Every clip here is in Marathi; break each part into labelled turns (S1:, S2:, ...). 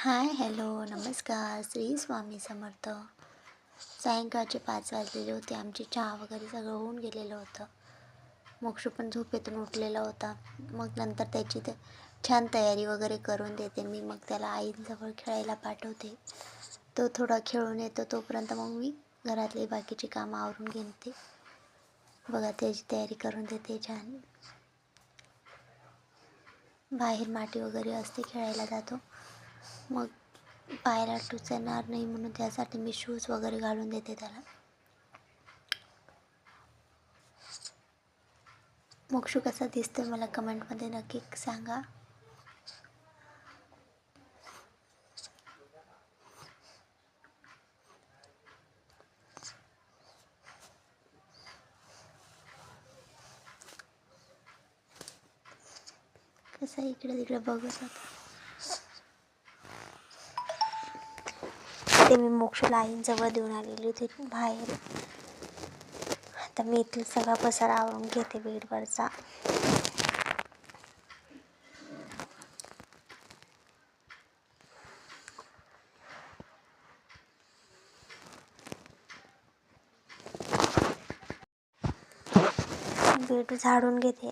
S1: हाय हॅलो नमस्कार. श्री स्वामी समर्थ. सायंकाळचे पाच वाजलेले होते. आमची चहा वगैरे सगळं होऊन गेलेलं होतं. मोक्ष पण झोपेतून उठलेला होता. मग नंतर त्याची ते छान तयारी वगैरे करून देते मी. मग त्याला आईंजवळ खेळायला पाठवते. तो थोडा खेळून येतो. तोपर्यंत मग मी घरातली बाकीची कामं आवरून घेते. बघा त्याची तयारी करून देते छान. बाहेर माटी वगैरे असते खेळायला जातो. मग पायाला टुचणार नाही म्हणून त्यासाठी मी शूज वगैरे घालून देते त्याला. मोक्षू कसा दिसतोय मला कमेंटमध्ये नक्की सांगा. कसा इकडे तिकडे बघत होता. ते मी मोक्षला आईंजवळ देऊन आलेली होती बाहेर. आता मी इथलं सगळा पसारा आवरून घेते बेडवरचा. बेड झाडून घेते.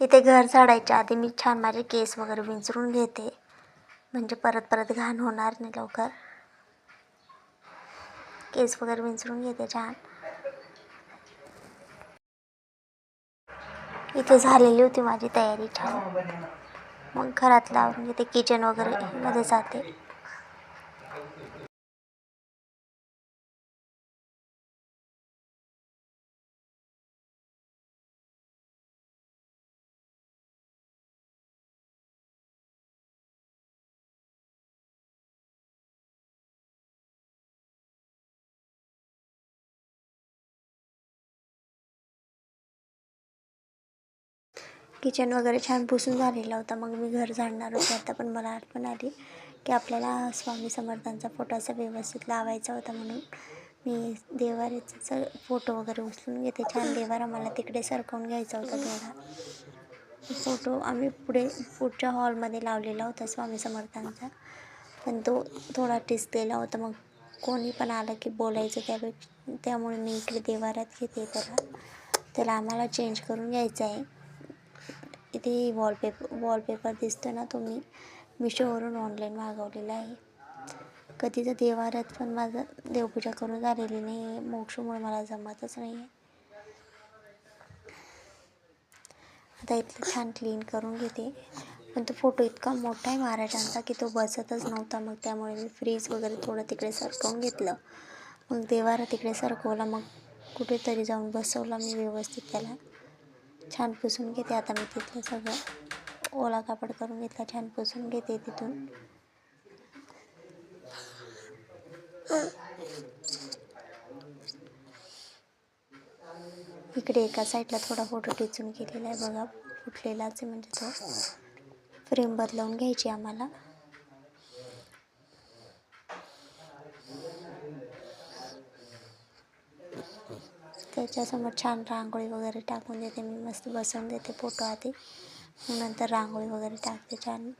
S1: इथे घर झाडायच्या आधी मी छान माझे केस वगैरे विंचरून घेते. म्हणजे परत परत घाण होणार नाही लवकर. केस वगैरे विंचरून घेते छान. इथे झालेली होती माझी तयारी छान. मग घरात लावून घेते. किचन वगैरे मध्ये जाते. किचन वगैरे छान पुसून झालेला होता. मग मी घर झाडणार होते. आता पण मला आठवण आली की आपल्याला स्वामी समर्थांचा फोटो असा व्यवस्थित लावायचा होता म्हणून मी देवाऱ्याचा फोटो वगैरे उचलून घेते. छान देवारा मला तिकडे सरकवून घ्यायचा होता तेवढा फोटो आम्ही पुढे पुढच्या हॉलमध्ये लावलेला होता स्वामी समर्थांचा. पण तो थोडा टिचलेला होता. मग कोणी पण आलं की बोलायचं त्यापेक्षा त्यामुळे मी इकडे देवाऱ्यात घेते. त्याला त्याला आम्हाला चेंज करून घ्यायचं आहे. इथे वॉलपेपर वॉलपेपर दिसतं ना तो मी मिशोवरून ऑनलाईन मागवलेला आहे. कधीचं देवारात पण माझं देवपूजा करून झालेली नाही आहे. मोक्षमुळे मला जमतच नाही आहे. आता इथलं छान क्लीन करून घेते. पण तो फोटो इतका मोठा आहे महाराजांचा की तो बसतच नव्हता. मग त्यामुळे मी फ्रीज वगैरे थोडं तिकडे सरकवून घेतलं. मग देवारा तिकडे सरकवला. मग कुठेतरी जाऊन बसवला मी व्यवस्थित त्याला. छान पुसून घेते. आता मी तिथलं सगळं ओला कापड करून घेतला. छान पुसून घेते तिथून. इकडे एका साईडला थोडा फोटो टिचून केलेला आहे बघा. फुटलेलाच आहे म्हणजे तो. फ्रेम बदलवून घ्यायची आम्हाला. त्याच्यासमोर छान रांगोळी वगैरे टाकून देते मी मस्त बसवून देते फोटो आधी. नंतर रांगोळी वगैरे टाकते छान.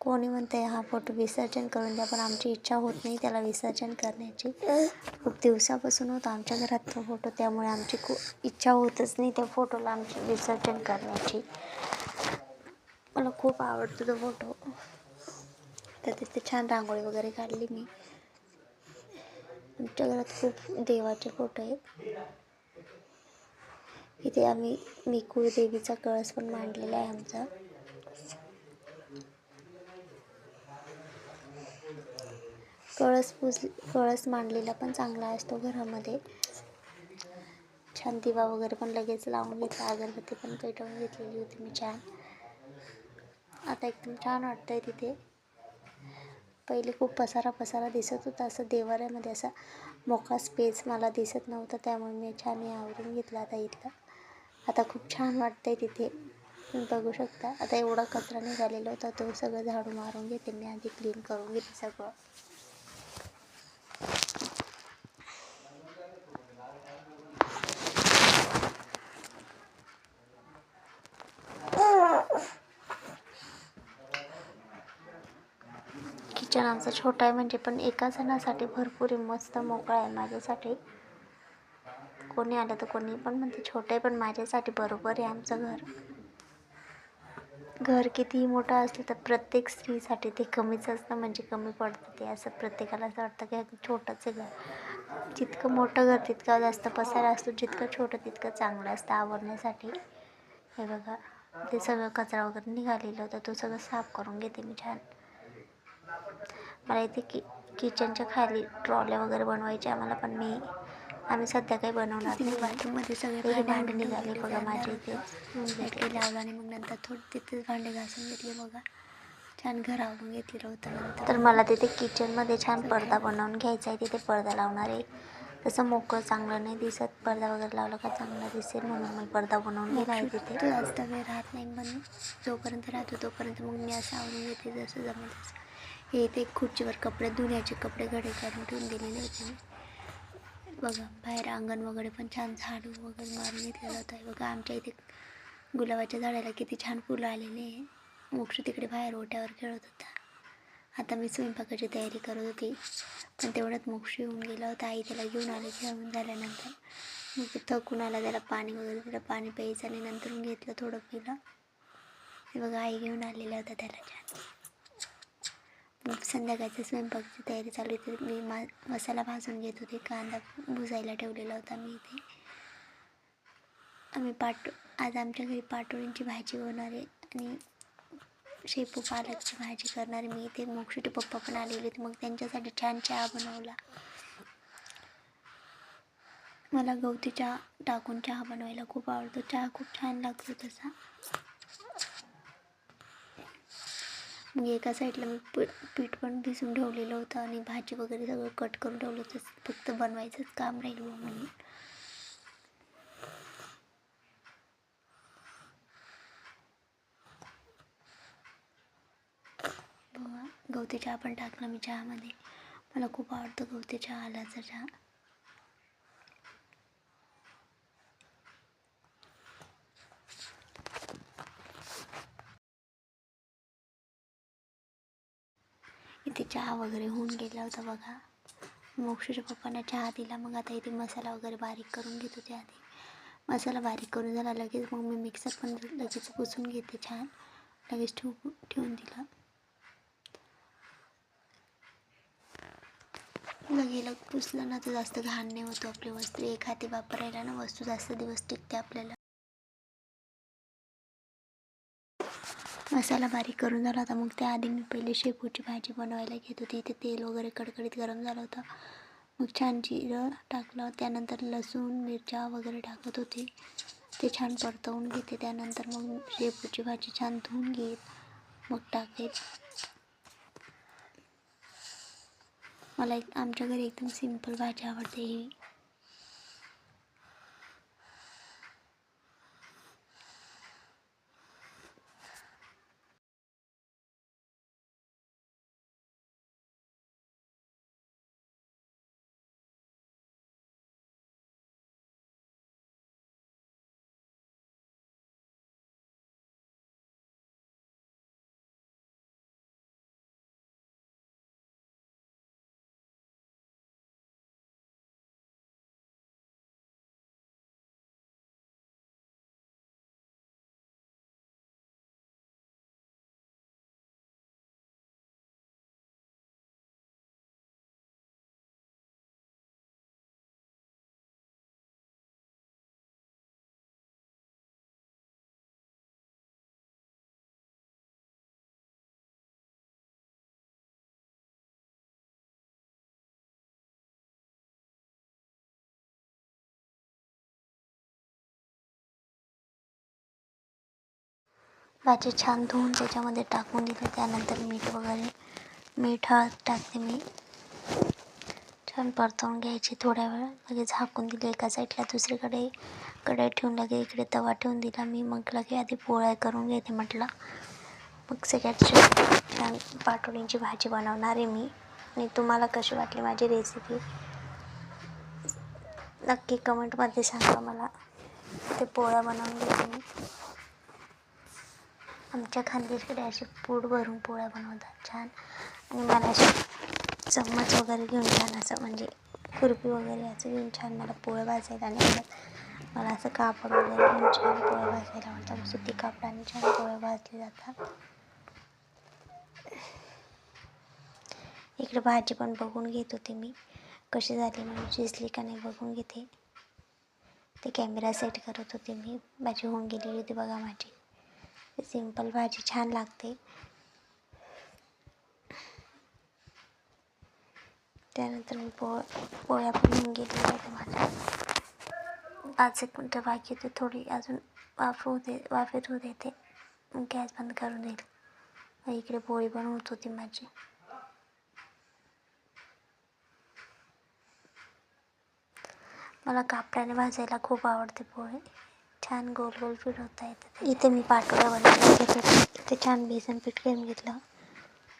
S1: कोणी म्हणते हा फोटो विसर्जन करून द्या पण आमची इच्छा होत नाही त्याला विसर्जन करण्याची. खूप दिवसापासून होतं आमच्या घरात तो फोटो त्यामुळे आमची खूप इच्छा होतच नाही त्या फोटोला आमची विसर्जन करण्याची. मला खूप आवडतो तो फोटो. तर तिथे छान रांगोळी वगैरे काढली मी. आमच्या घरात खूप देवाचे फोटो आहेत. इथे आम्ही मी कुळदेवीचा कळस पण मांडलेला आहे आमचा. कळस पूज कळस मांडलेला पण चांगला असतो घरामध्ये. छान दिवा वगैरे पण लगेच लावून घेतला. अगरबत्ती पण पेटवून घेतलेली होती मी छान. आता एकदम छान वाटतंय तिथे. पहिले खूप पसारा पसारा दिसत होता. असं देवाऱ्यामध्ये असा मोका स्पेस मला दिसत नव्हता. त्यामुळे मी छान आवरून घेतला आता इथलं आता खूप छान वाटतंय तिथे. तुम्ही बघू शकता. आता एवढा कचरा निघालेला होता. तो सगळं झाडू मारून घेते. मी आधी क्लीन करून घेते सगळं. जणांचा आमचं छोटं आहे म्हणजे पण एका जणासाठी भरपूर मस्त मोकळा आहे माझ्यासाठी. कोणी आलं तर कोणी पण म्हणते छोटं आहे पण माझ्यासाठी बरोबर आहे आमचं घर. घर कितीही मोठं असलं तर प्रत्येक स्त्रीसाठी ते कमीच असतं म्हणजे कमी पडतं ते. असं प्रत्येकाला असं वाटतं की अगदी छोटंच आहे घर. जितकं मोठं घर तितका जास्त पसारा असतो. जितकं छोटं तितकं चांगलं असतं आवडण्यासाठी हे बघा ते सगळं कचरा वगैरे निघालेलं होतं. तो सगळं साफ करून घेते मी छान. मला इथे कि किचनच्या खाली ट्रॉल्या वगैरे बनवायच्या आम्हाला पण मी आम्ही सध्या काही बनवणार नाही बाथरूममध्ये सगळे हे भांडे निघाले बघा माझे इथे. ते लावलं आणि मग नंतर थोडं तिथेच भांडे घासून घेतले बघा. छान घर आवडून घेतलेलं होतं नंतर. तर मला तिथे किचनमध्ये छान पडदा बनवून घ्यायचा आहे तिथे पडदा लावणार आहे. तसं मोकळं चांगलं नाही दिसत पडदा वगैरे लावला का चांगलं दिसेल म्हणून मी पडदा बनवून घेणार आहे तिथे. जास्त वेळ राहत नाही पण जोपर्यंत राहतो तोपर्यंत मग मी असं आवडून घेते जसं जमेल तसं. हे ते खुर्चीवर कपडे धुण्याचे कपडे घडे काढून ठेवून दिलेले होते. मी बघा बाहेर अंगण वगैरे पण छान झाडू वगैरे मारून घेतलेलं होतं. बघा आमच्या इथे गुलाबाच्या झाडाला किती छान फुलं आलेली आहे. मोक्ष तिकडे बाहेर ओट्यावर खेळत होता. आता मी स्वयंपाकाची तयारी करत होती. पण तेवढ्यात मोक्ष येऊन गेला होता. आई त्याला घेऊन आले खेळून झाल्यानंतर. मग थकून आला त्याला पाणी वगैरे त्याला पाणी प्यायचं आणि नंतर घेतलं थोडं पिलं. बघा आई घेऊन आलेला होता त्याला छान. मग संध्याकाळच्या स्वयंपाकाची तयारी चालू होती. मी मा मसाला भाजून घेत होते. कांदा भुजायला ठेवलेला होता मी इथे. आम्ही पाट आज आमच्या घरी पाटोळींची भाजी होणार आहे आणि शेपू पालकची भाजी करणार मी इथे. मोक्षटे पप्पा पण आलेले होते मग त्यांच्यासाठी छान चहा बनवला. मला गवती चहा टाकून चहा बनवायला खूप आवडतो. चहा खूप छान लागतो तसा. मग एका साईडला मी पी पीठ पण भिजून ठेवलेलं होतं आणि भाजी वगैरे सगळं कट करून ठेवलं होतं. फक्त बनवायचंच काम राहील बुवा म्हणून. बघा गवती चहा पण टाकला मी चहामध्ये. मला खूप आवडतं गवती चहा आलाचा चहा. इथे चहा वगैरे होऊन गेला होता बघा. मोक्षच्या पप्पांना चहा दिला. मग आता इथे मसाला वगैरे बारीक करून घेत होते आधी. मसाला बारीक करून झाला. लगेच मग मी मिक्सर पण लगेच पुसून घेते छान. लगेच ठेवू ठेवून दिला. लगेला पुसलं ना तर जास्त घाण नाही होतो आपली वस्त्र एक हाती वापरायला ना वस्तू जास्त दिवस टिकते आपल्याला. मसाला बारीक करून झाला होता. मग त्याआधी मी पहिले शेपूची भाजी बनवायला घेत होती. इथे तेल वगैरे कडकडीत गरम झालं होतं. मग छान जिरं टाकलं. त्यानंतर लसूण मिरच्या वगैरे टाकत होते. ते छान परतवून घेते. त्यानंतर मग शेपूची भाजी छान धुवून घेत मग टाकेल. मला एक आमच्या घरी एकदम सिंपल भाजी आवडते ही. भाजी छान धुवून त्याच्यामध्ये टाकून दिले. त्यानंतर मीठ वगैरे मीठ हळद टाकते मी. छान परतवून घ्यायची थोड्या वेळ. लगेच झाकून दिली एका साईडला. दुसरीकडे कढई ठेवून लगे इकडे तवा ठेवून दिला मी. मग लगे आधी पोळ्या करून घेते म्हटलं. मग सगळ्यात छान पाटोळींची भाजी बनवणार आहे मी. आणि तुम्हाला कशी वाटली माझी रेसिपी नक्की कमेंटमध्ये सांगा मला. ते पोळ्या बनवून घेते मी. आमच्या खानदेशकडे असे पोट भरून पोळ्या बनवतात छान. आणि मला असे चम्मच वगैरे घेऊन छान असं म्हणजे खुरपी वगैरे असं घेऊन छान मला पोळ्या भाजायला नाही आवडत मला असं कापड वगैरे घेऊन छान पोळ्या भाजायला आवडतात. सुती कापडाने छान पोळ्या भाजले जातात. इकडे भाजी पण बघून घेत होते मी. कशी झाली म्हणून शिजली का नाही बघून घेते. ते कॅमेरा सेट करत होते मी. भाजी होऊन गेलेली होती बघा माझी. सिंपल भाजी छान लागते. त्यानंतर मी पो पोळ्या पण होऊन गेलेल्या आहेत माझ्या. पाच एक मिनटं बाकी होते थोडी अजून वाफू दे वाफेत होऊ देते मग गॅस बंद करून देईल. इकडे पोळी पण होत होती माझी. मला कापडाने भाजायला खूप आवडते पोळी. छान गोल गोल फिरवता येतात. इथे मी पाटोळ्या बनवून घेते इथे छान बेसन पीठ घेऊन घेतलं.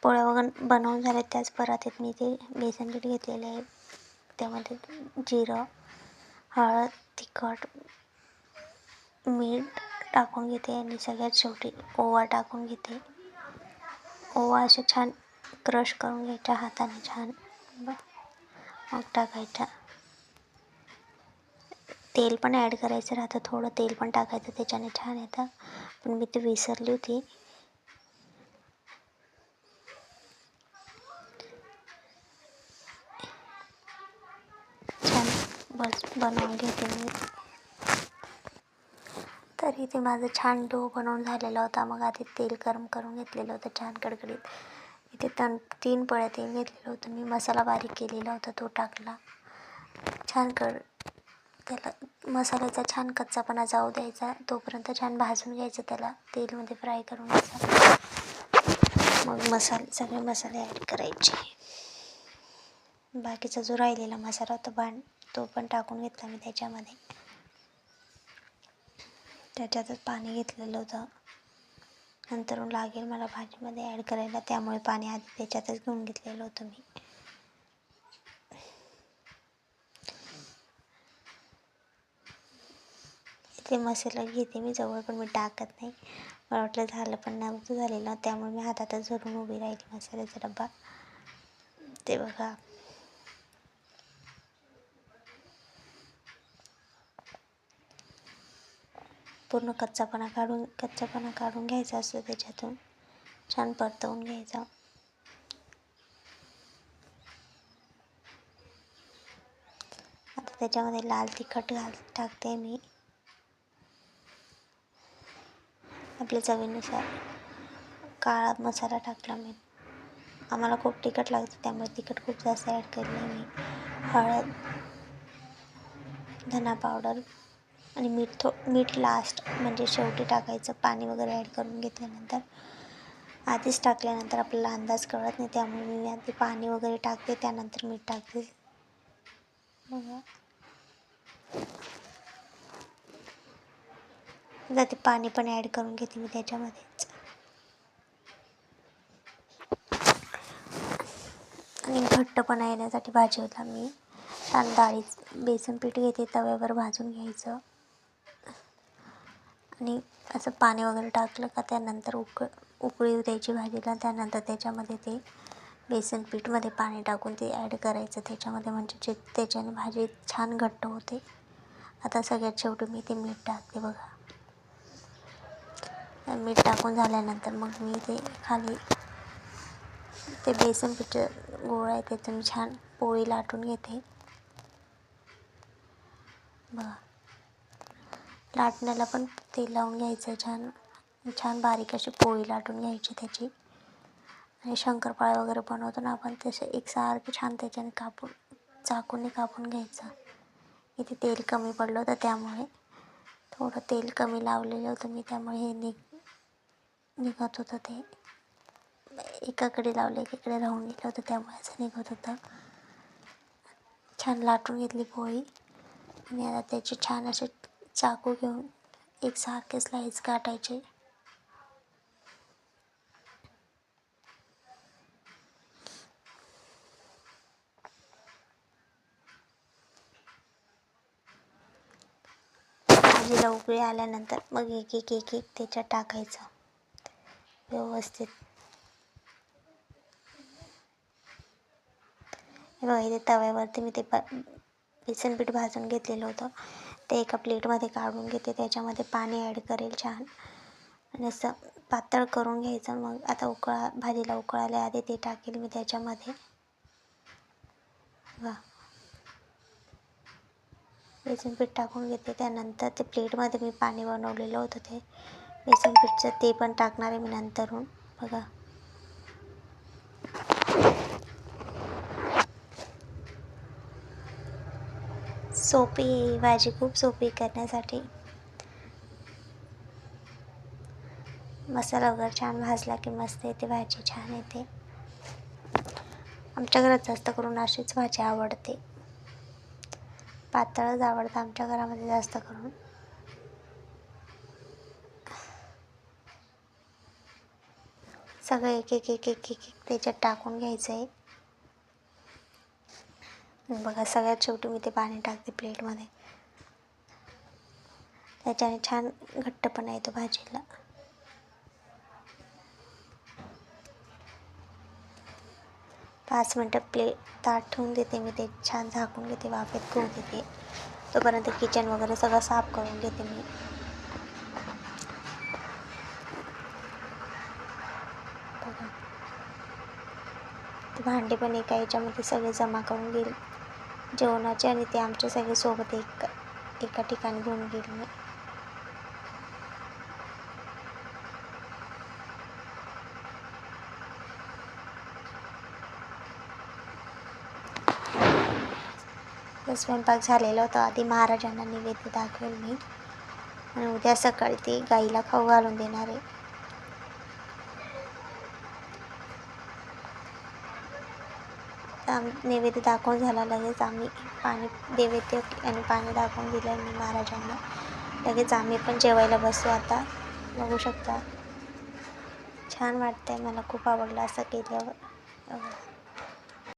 S1: पोळ्या वगैरे बनवून झाल्या त्याच परातीत मी ते बेसन पीठ घेतलेलं आहे. त्यामध्ये जिरं हळद तिखट मीठ टाकून घेते आणि सगळ्यात शेवटी ओवा टाकून घेते. ओवा असे छान क्रश करून घ्यायच्या हाताने. छान मग टाकायच्या. तेल पण ॲड करायचं राहतं. थोडं तेल पण टाकायचं त्याच्याने छान येतं. पण मी ते विसरली होती. छान बस बनवून घेते मी. तर इथे माझं छान डो बनवून झालेला होता. मग आधी तेल गरम करून घेतलेलं होतं छान कडकडीत. इथे तन तीन पळ्या तेल घेतलेलं होतं. मी मसाला बारीक केलेला होता तो टाकला. छान कड त्याला मसाल्याचा छान कच्चापणा जाऊ द्यायचा. तोपर्यंत छान भाजून घ्यायचं त्याला. तेलमध्ये फ्राय करून घ्यायचा. मग मसाले सगळे मसाले ॲड करायचे. बाकीचा जो राहिलेला मसाला होता भांड तो पण टाकून घेतला मी त्याच्यामध्ये. त्याच्यातच पाणी घेतलेलं होतं. नंतरून लागेल मला भाजीमध्ये ॲड करायला. त्यामुळे पाणी आधी त्याच्यातच घेऊन घेतलेलं होतं मी. ते मसाला घेते मी जवळ पण मी टाकत नाही. मला वाटलं झालं पण नव्हतं झालेलं त्यामुळे मी हातातच धरून उभी राहिली मसाल्याचा डब्बा. ते बघा. पूर्ण कच्चापणा काढून कच्चापणा काढून घ्यायचा असतो त्याच्यातून. छान परतवून घ्यायचा. आता त्याच्यामध्ये लाल तिखट घाल टाकते मी. आपल्या चवीनुसार. काळा मसाला टाकला मी. आम्हाला खूप तिखट लागतं त्यामुळे तिखट खूप जास्त ॲड केलं मी. हळद धना पावडर आणि मीठ थो मीठ लास्ट म्हणजे शेवटी टाकायचं. पाणी वगैरे ॲड करून घेतल्यानंतर. आधीच टाकल्यानंतर आपल्याला अंदाज कळत नाही त्यामुळे मी आधी पाणी वगैरे टाकते त्यानंतर मीठ टाकते. बघा. आता ते पाणी पण ॲड करून घेते मी त्याच्यामध्येच. आणि घट्टपणा येण्यासाठी भाजीला मी. छान डाळी बेसन पीठ घेते तव्यावर भाजून घ्यायचं. आणि असं पाणी वगैरे टाकलं का त्यानंतर उक उकळी द्यायची भाजीला त्यानंतर त्याच्यामध्ये ते बेसन पीठमध्ये पाणी टाकून ते ॲड करायचं. त्याच्यामध्ये म्हणजे जे त्याच्याने भाजी छान घट्ट होते. आता सगळ्यात शेवटी मी ते मीठ टाकते बघा. मीठ टाकून झाल्यानंतर मग मी ते खाली ते बेसन पीठ गोळ आहे त्यातून छान पोळी लाटून घेते. बघा. लाटण्याला पण तेल लावून घ्यायचं छान छान बारीक अशी पोळी लाटून घ्यायची त्याची. आणि शंकरपाळे वगैरे बनवतो ना आपण तसे एकसारखं छान त्याच्याने कापून चाकूने कापून घ्यायचं. इथे तेल कमी पडलं होतं त्यामुळे. थोडं तेल कमी लावलेलं होतं मी त्यामुळे हे निघ निघत होतं ते. एकाकडे लावलं एकीकडे राहून गेलं होतं. त्यामुळे असं निघत होतं. छान लाटून घेतली पोळी. आणि आता त्याचे छान असे चाकू घेऊन एकसारखे स्लाईस काटायचे भाजीला उकळी आल्यानंतर मग एक एक एक एक त्याच्यात टाकायचं. व्यवस्थित. बघा इथे तव्यावरती मी ते प बेसन पीठ भाजून घेतलेलं होतं. ते एका प्लेटमध्ये काढून घेते त्याच्यामध्ये पाणी ॲड करेल छान. आणि असं पातळ करून घ्यायचं मग आता उकळा भाजीला उकळायला आधी ते टाकेल मी त्याच्यामध्ये. वा बेसन पीठ टाकून घेते त्यानंतर ते प्लेटमध्ये मी पाणी बनवलेलं होतं ते. बेसन पीठचं ते पण टाकणार आहे मी नंतरून. बघा. सोपी भाजी खूप सोपी करण्यासाठी. मसाला वगैरे छान भाजला की मस्त येते भाजी छान येते. आमच्या घरात जास्त करून अशीच भाजी आवडते. पातळच आवडतं आमच्या घरामध्ये जास्त करून. सगळं एक एक एक एक एक एक त्याच्यात टाकून घ्यायचं आहे बघा सगळ्यात शेवटी मी ते पाणी टाकते प्लेटमध्ये. त्याच्याने छान घट्टपणा येतो भाजीला. पाच मिनटं प्लेट ताट ठेवून देते मी ते छान झाकून घेते वाफेत करू देते. तोपर्यंत किचन वगैरे सगळं साफ करून घेते मी बघा ते भांडे पण एका याच्यामध्ये सगळे जमा करून घेईल जेवणाचे आणि ते आमच्या सगळे सोबत एक एका ठिकाणी घेऊन गेले मी. स्वयंपाक झालेला होता. आधी महाराजांना निवेद्य दाखवेल मी. आणि उद्या सकाळी ते गाईला खाऊ घालून देणार आहे. आम नैवेद्य दाखवून झाला. लगेच आम्ही पाणी नैवेद्य आणि पाणी दाखवून दिलं. मी महाराजांना लगेच आम्ही पण जेवायला बसू. आता बघू शकता. छान वाटतंय. मला खूप आवडलं असं केल्यावर.